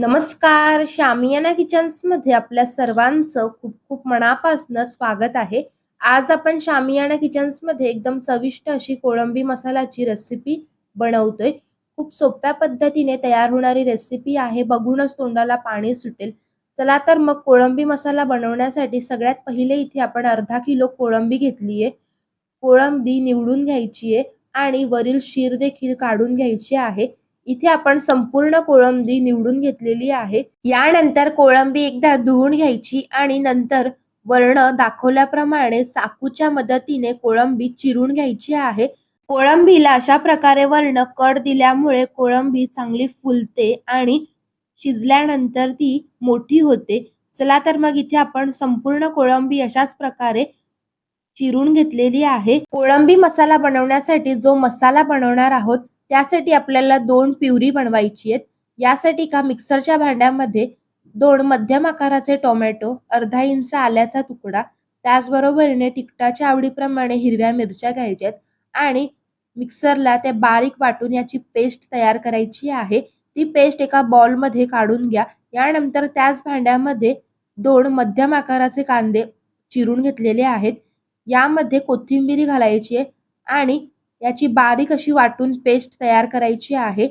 नमस्कार शामियाना किचन्समध्ये आपल्या सर्वांचं खूप खूप मनापासनं स्वागत आहे. आज आपण शामियाना किचन्समध्ये एकदम चविष्ट अशी कोळंबी मसालाची रेसिपी बनवतोय. खूप सोप्या पद्धतीने तयार होणारी रेसिपी आहे. बघूनच तोंडाला पाणी सुटेल. चला तर मग कोळंबी मसाला बनवण्यासाठी सगळ्यात पहिले इथे आपण अर्धा किलो कोळंबी घेतलीये कोळंबी निवडून घ्यायची आहे आणि वरील शीर देखील काढून घ्यायची आहे. इथे आपण संपूर्ण कोळंबी निवडून घेतलेली आहे. यानंतर कोळंबी एकदा धुवून घ्यायची आणि नंतर वर्ण दाखवल्याप्रमाणे चाकूच्या मदतीने कोळंबी चिरून घ्यायची आहे. कोळंबीला अशा प्रकारे वर्ण कड दिल्यामुळे कोळंबी चांगली फुलते आणि शिजल्यानंतर ती मोठी होते. चला तर मग इथे आपण संपूर्ण कोळंबी अशाच प्रकारे चिरून घेतलेली आहे. कोळंबी मसाला बनवण्यासाठी जो मसाला बनवणार आहोत त्यासाठी आपल्याला दोन प्युरी बनवायची आहेत. यासाठी का मिक्सरच्या भांड्यामध्ये दोन मध्यम आकाराचे टोमॅटो अर्धा इंच आल्याचा तुकडा त्याचबरोबरीने तिखटाच्या आवडीप्रमाणे हिरव्या मिरच्या घ्यायच्यात आणि मिक्सरला त्या बारीक वाटून याची पेस्ट तयार करायची आहे. ती पेस्ट एका बॉलमध्ये काढून घ्या. यानंतर त्याच भांड्यामध्ये दोन मध्यम आकाराचे कांदे चिरून घेतलेले आहेत. यामध्ये कोथिंबीरी घालायची आहे आणि याची बारीक अशी वाटून पेस्ट तयार करायची आहे.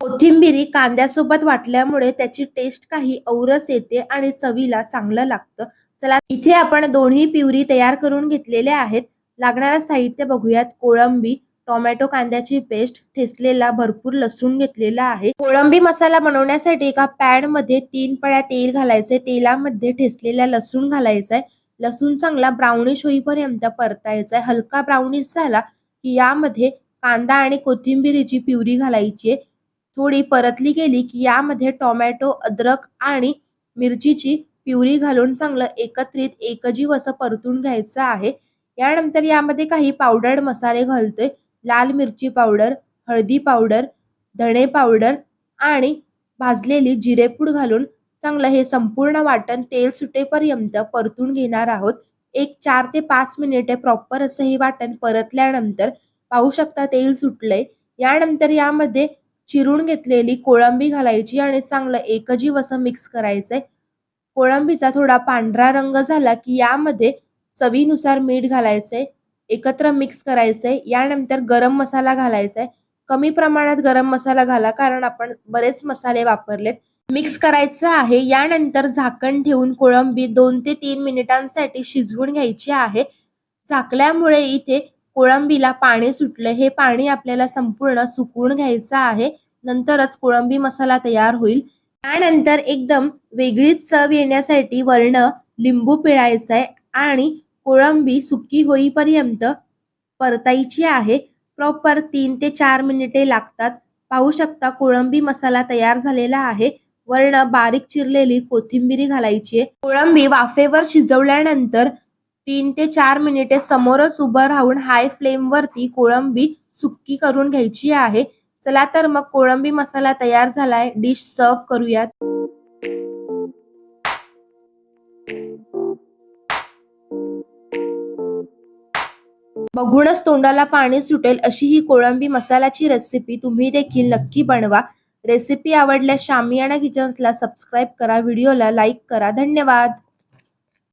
कोथिंबिरी कांद्यासोबत वाटल्यामुळे त्याची टेस्ट काही औरस येते आणि चवीला चांगलं लागतं. चला इथे आपण दोन्ही पिवरी तयार करून घेतलेल्या आहेत. लागणारं साहित्य बघूयात. कोळंबी टोमॅटो कांद्याची पेस्ट ठेसलेला भरपूर लसूण घेतलेला आहे. कोळंबी मसाला बनवण्यासाठी एका पॅनमध्ये तीन पळ्या तेल घालायचे तेलामध्ये ठेसलेला लसूण घालायचा आहे लसूण चांगला ब्राउनिश होईपर्यंत परतायचा आहे हलका ब्राउनिश झाला की यामध्ये कांदा आणि कोथिंबिरीची प्युरी घालायची थोडी परतली गेली की यामध्ये टोमॅटो अद्रक आणि मिरचीची प्युरी घालून चांगलं एकत्रित एकजीव असं परतून घ्यायचं आहे. यानंतर यामध्ये काही पावडर मसाले घालतोय. लाल मिरची पावडर हळदी पावडर धणे पावडर आणि भाजलेली जिरेपूड घालून चांगलं हे संपूर्ण वाटण तेल सुटेपर्यंत परतून घेणार आहोत. एक चार ते पाच मिनिटे प्रॉपर असं हे वाटण. परतल्यानंतर पाहू शकता तेल सुटलंय. यानंतर यामध्ये चिरून घेतलेली कोळंबी घालायची आणि चांगलं एकजीव असं मिक्स करायचंय. कोळंबीचा थोडा पांढरा रंग झाला की यामध्ये चवीनुसार मीठ घालायचंय. एकत्र मिक्स करायचंय. यानंतर गरम मसाला घालायचाय. कमी प्रमाणात गरम मसाला घाला कारण आपण बरेच मसाले वापरलेत. मिक्स करायचं आहे. यानंतर झाकण ठेवून कोळंबी दोन ते तीन मिनिटांसाठी शिजवून घ्यायची आहे. झाकल्यामुळे इथे कोळंबीला पाणी सुटलं. हे पाणी आपल्याला संपूर्ण सुकवून घ्यायचं आहे. नंतरच कोळंबी मसाला तयार होईल. त्यानंतर एकदम वेगळीच चव येण्यासाठी वर्ण लिंबू पिळायचा आहे आणि कोळंबी सुकी होईपर्यंत परतायची आहे. प्रॉपर तीन ते चार मिनिटे लागतात. पाहू शकता कोळंबी मसाला तयार झालेला आहे. वर्ण बारीक चिरलेली कोथिंबीरी घालायची कोळंबी वाफेवर शिजवल्यानंतर तीन ते चार मिनिटे समोरच उभं राहून हाय फ्लेमवरती कोळंबी सुक्की करून घ्यायची आहे. चला तर मग कोळंबी मसाला तयार झालाय. डिश सर्व करूयात. बघूनच तोंडाला पाणी सुटेल अशी ही कोळंबी मसाल्याची रेसिपी तुम्ही देखील नक्की बनवा. रेसिपी आवडल्यास शामियाना किचन्सला सबस्क्राईब करा व्हिडिओला लाईक करा. धन्यवाद.